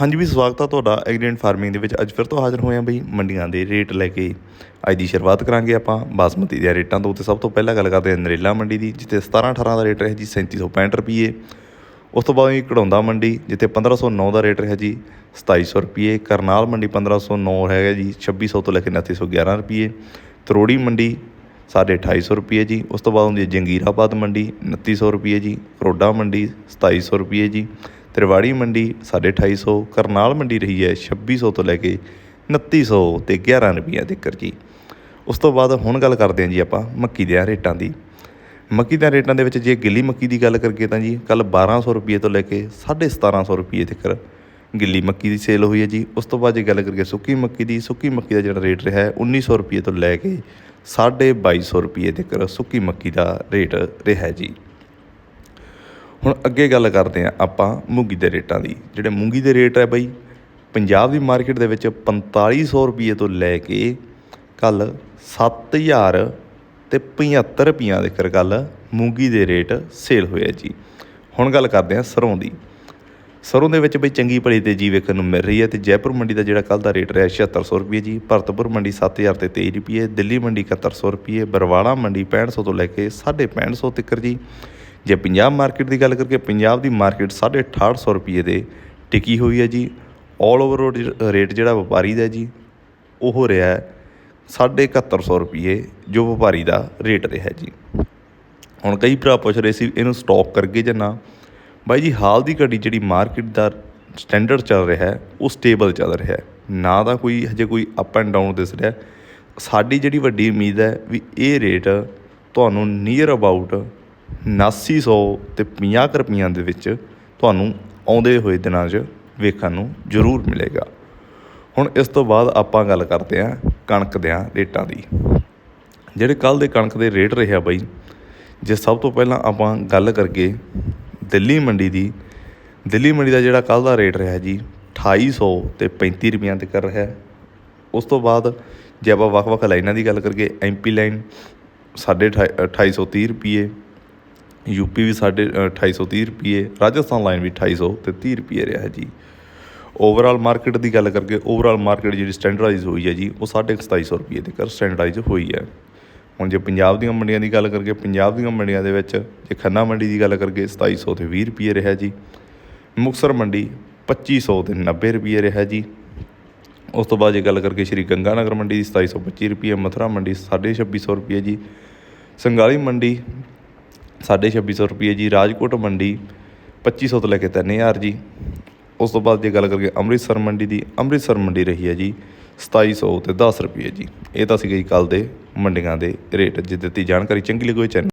ਹਾਂਜੀ ਵੀ ਸਵਾਗਤ ਆ ਤੁਹਾਡਾ ਐਗਰੀਐਂਟ ਫਾਰਮਿੰਗ ਦੇ ਵਿੱਚ। ਅੱਜ ਫਿਰ ਤੋਂ ਹਾਜ਼ਰ ਹੋਏ ਆ ਬਈ ਮੰਡੀਆਂ ਦੇ ਰੇਟ ਲੈ ਕੇ। ਅੱਜ ਦੀ ਸ਼ੁਰੂਆਤ ਕਰਾਂਗੇ ਆਪਾਂ ਬਾਸਮਤੀ ਦੇ ਰੇਟਾਂ ਤੋਂ। ਤੇ ਸਭ ਤੋਂ ਪਹਿਲਾਂ ਗੱਲ ਕਰਦੇ ਹਾਂ ਨਰੇਲਾ ਮੰਡੀ ਦੀ, ਜਿੱਥੇ 17 18 ਦਾ ਰੇਟ ਰਿਹਾ ਜੀ 3765 ਰੁਪਏ ਉਸ ਤੋਂ ਬਾਅਦ ਵੀ ਕਢੌਂਦਾ ਮੰਡੀ, ਜਿੱਥੇ 1509 ਦਾ ਰੇਟ ਰਿਹਾ ਜੀ 2700 ਰੁਪਏ ਕਰਨਾਲ ਮੰਡੀ 1509 ਹੈਗਾ ਜੀ 2600 ਤੋਂ ਲੈ ਕੇ 2911 ਰੁਪਏ ਤਰੋੜੀ ਮੰਡੀ ਸਾਢੇ 2800 ਰੁਪਏ ਜੀ। ਉਸ ਤੋਂ ਬਾਅਦ ਹੁੰਦੀ ਹੈ ਜੰਗੀਰਾਬਾਦ ਮੰਡੀ 2900 ਰੁਪਏ ਜੀ। ਕਰੋਡਾ ਮੰਡੀ 2700 ਰੁਪਏ ਜੀ। ਤਿਰਵਾੜੀ ਮੰਡੀ ਸਾਢੇ 2800 ਕਰਨਾਲ ਮੰਡੀ ਰਹੀ ਹੈ 2600 ਤੋਂ ਲੈ ਕੇ 2900 ਤੇ 11 ਰੁਪਈਆ ਤੱਕ ਜੀ। ਉਸ ਤੋਂ ਬਾਅਦ ਹੁਣ ਗੱਲ ਕਰਦੇ ਹਾਂ ਜੀ ਆਪਾਂ ਮੱਕੀ ਦੇ ਰੇਟਾਂ ਦੀ। ਮੱਕੀ ਦੇ ਰੇਟਾਂ ਦੇ ਵਿੱਚ ਜੇ ਗਿੱਲੀ ਮੱਕੀ ਦੀ ਗੱਲ ਕਰੀਏ ਤਾਂ ਜੀ ਕੱਲ 1200 ਰੁਪਏ ਤੋਂ ਲੈ ਕੇ 1750 ਰੁਪਏ ਤੱਕ ਗਿੱਲੀ ਮੱਕੀ ਦੀ ਸੇਲ ਹੋਈ ਹੈ ਜੀ। ਉਸ ਤੋਂ ਬਾਅਦ ਜੇ ਗੱਲ ਕਰੀਏ ਸੁੱਕੀ ਮੱਕੀ ਦੀ, ਸੁੱਕੀ ਮੱਕੀ ਦਾ ਜਿਹੜਾ ਰੇਟ ਰਿਹਾ ਹੈ 1900 ਰੁਪਏ ਤੋਂ ਲੈ ਕੇ 2250 ਰੁਪਏ ਤੱਕ ਸੁੱਕੀ ਮੱਕੀ ਦਾ ਰੇਟ ਰਿਹਾ ਜੀ। ਹੁਣ ਅੱਗੇ ਗੱਲ ਕਰਦੇ ਹਾਂ ਆਪਾਂ ਮੂੰਗੀ ਦੇ ਰੇਟਾਂ ਦੀ। ਜਿਹੜੇ ਮੂੰਗੀ ਦੇ ਰੇਟ ਹੈ ਬਈ, ਪੰਜਾਬ ਦੀ ਮਾਰਕੀਟ ਦੇ ਵਿੱਚ 4500 ਰੁਪਏ ਤੋਂ ਲੈ ਕੇ ਕੱਲ 7000 ਤੇ 75 ਰੁਪਈਆਂ ਦੇ ਕੱਲ ਮੂੰਗੀ ਦੇ ਰੇਟ ਸੇਲ ਹੋਇਆ ਜੀ। ਹੁਣ ਗੱਲ ਕਰਦੇ ਹਾਂ ਸਰੋਂ ਦੀ। ਸਰੋਂ ਦੇ ਵਿੱਚ ਬਈ ਚੰਗੀ ਭਲੀ ਤੇਜ਼ੀ ਵੇਖਣ ਨੂੰ ਮਿਲ ਰਹੀ ਹੈ ਤੇ ਜੈਪੁਰ ਮੰਡੀ ਦਾ ਜਿਹੜਾ ਕੱਲ ਦਾ ਰੇਟ ਰਿਹਾ 7600 ਰੁਪਏ ਜੀ, ਭਰਤਪੁਰ ਮੰਡੀ 7000 ਤੇ 23 ਰੁਪਏ, ਦਿੱਲੀ ਮੰਡੀ 7100 ਰੁਪਏ, ਬਰਵਾਲਾ ਮੰਡੀ 6500 ਤੋਂ ਲੈ ਕੇ 6550 ਤੱਕ ਜੀ। ਜੇ ਪੰਜਾਬ ਮਾਰਕੀਟ ਦੀ ਗੱਲ ਕਰੀਏ ਪੰਜਾਬ ਦੀ ਮਾਰਕੀਟ 6800 ਰੁਪਏ ਦੇ ਟਿਕੀ ਹੋਈ ਹੈ ਜੀ। 올 ਓਵਰ ਰੇਟ ਜਿਹੜਾ ਵਪਾਰੀ ਦਾ ਜੀ, ਉਹ ਰਿਹਾ ਹੈ 7100 ਰੁਪਏ ਜੋ ਵਪਾਰੀ ਦਾ ਰੇਟ ਰਿਹਾ ਜੀ। ਹੁਣ ਕਈ ਭਰਾ ਪੁੱਛ ਰਹੇ ਸੀ ਇਹਨੂੰ ਸਟਾਕ ਕਰਕੇ ਜਾਂ ਨਾ। ਬਾਈ ਜੀ, ਹਾਲ ਦੀ ਘੜੀ ਜਿਹੜੀ ਮਾਰਕੀਟ ਦਾ ਸਟੈਂਡਰਡ ਚੱਲ ਰਿਹਾ ਹੈ, ਉਹ ਸਟੇਬਲ ਚੱਲ ਰਿਹਾ ਹੈ। ਨਾ ਤਾਂ ਕੋਈ ਹਜੇ ਕੋਈ ਅਪ ਐਂਡ ਡਾਊਨ ਦਿਸ ਰਿਹਾ। ਸਾਡੀ ਜਿਹੜੀ ਵੱਡੀ ਉਮੀਦ ਹੈ ਵੀ ਇਹ ਰੇਟ ਤੁਹਾਨੂੰ ਨੀਅਰ ਅਬਾਊਟ ਉਸੀ ਸੌ ਅਤੇ ਪੰਜਾਹ ਕੁ ਰੁਪਈਆਂ ਦੇ ਵਿੱਚ ਤੁਹਾਨੂੰ ਆਉਂਦੇ ਹੋਏ ਦਿਨਾਂ 'ਚ ਵੇਖਣ ਨੂੰ ਜ਼ਰੂਰ ਮਿਲੇਗਾ। ਹੁਣ ਇਸ ਤੋਂ ਬਾਅਦ ਆਪਾਂ ਗੱਲ ਕਰਦੇ ਹਾਂ ਕਣਕ ਦਿਆਂ ਰੇਟਾਂ ਦੀ। ਜਿਹੜੇ ਕੱਲ ਦੇ ਕਣਕ ਦੇ ਰੇਟ ਰਿਹਾ ਬਾਈ, ਜੇ ਸਭ ਤੋਂ ਪਹਿਲਾਂ ਆਪਾਂ ਗੱਲ ਕਰਕੇ ਦਿੱਲੀ ਮੰਡੀ ਦੀ, ਦਿੱਲੀ ਮੰਡੀ ਦਾ ਜਿਹੜਾ ਕੱਲ ਦਾ ਰੇਟ ਰਿਹਾ ਜੀ 2800 ਤੇ 35 ਰੁਪਈਆਂ ਤੱਕ ਰਿਹਾ ਉਸ ਤੋਂ ਬਾਅਦ ਜੇ ਆਪਾਂ ਵੱਖ-ਵੱਖ ਲਾਈਨਾਂ ਦੀ ਗੱਲ ਕਰੀਏ ਐਮਪੀ ਲਾਈਨ ਸਾਢੇ 2830 ਰੁਪਏ ਯੂਪੀ ਵੀ ਸਾਡੇ 2830 ਰੁਪਏ ਰਾਜਸਥਾਨ ਲਾਈਨ ਵੀ ਅਠਾਈ ਸੌ ਅਤੇ ਤੀਹ ਰੁਪਈਏ ਰਿਹਾ ਜੀ। ਓਵਰਆਲ ਮਾਰਕੀਟ ਦੀ ਗੱਲ ਕਰਕੇ ਓਵਰਆਲ ਮਾਰਕੀਟ ਜਿਹੜੀ ਸਟੈਂਡਰਡਾਈਜ਼ ਹੋਈ ਹੈ ਜੀ, ਉਹ ਸਾਢੇ 2750 ਰੁਪਏ ਤੇ ਕਰ ਸਟੈਂਡਰਡਾਈਜ਼ ਹੋਈ ਹੈ। ਹੁਣ ਜੇ ਪੰਜਾਬ ਦੀਆਂ ਮੰਡੀਆਂ ਦੀ ਗੱਲ ਕਰਕੇ, ਪੰਜਾਬ ਦੀਆਂ ਮੰਡੀਆਂ ਦੇ ਵਿੱਚ ਜੇ ਖੰਨਾ ਮੰਡੀ ਦੀ ਗੱਲ ਕਰਕੇ 2700 ਤੇ 20 ਰੁਪਏ ਰਿਹਾ ਜੀ। ਮੁਕਸਰ ਮੰਡੀ 2500 ਤੇ 90 ਰੁਪਏ ਰਿਹਾ ਜੀ। ਉਸ ਤੋਂ ਬਾਅਦ ਜੇ ਗੱਲ ਕਰਕੇ ਸ਼੍ਰੀ ਗੰਗਾਨਗਰ ਮੰਡੀ ਦੀ 2725 ਰੁਪਏ ਮਥੁਰਾ ਮੰਡੀ 2650 ਰੁਪਏ ਜੀ। ਸੰਗਾਲੀ ਮੰਡੀ ਸਾਢੇ ਛੱਬੀ ਸੌ ਰੁਪਈਏ ਜੀ, ਰਾਜਕੋਟ ਮੰਡੀ, ਪੱਚੀ ਸੌ ਤੋਂ ਲੈ ਕੇ 3000 ਜੀ। ਉਸ ਤੋਂ ਬਾਅਦ ਜੇ ਗੱਲ ਕਰੀਏ ਅੰਮ੍ਰਿਤਸਰ ਮੰਡੀ ਦੀ, ਅੰਮ੍ਰਿਤਸਰ ਮੰਡੀ ਰਹੀ ਹੈ ਜੀ 2700 ਤੇ 10 ਰੁਪਏ ਜੀ। ਇਹ ਤਾਂ ਸੀਗਾ ਜੀ ਕੱਲ ਦੇ ਮੰਡੀਆਂ ਦੇ ਰੇਟ ਜੇ ਦਿੱਤੀ ਜਾਣਕਾਰੀ ਚੰਗੀ ਲੱਗੀ ਹੋਈ ਚੈਨਲ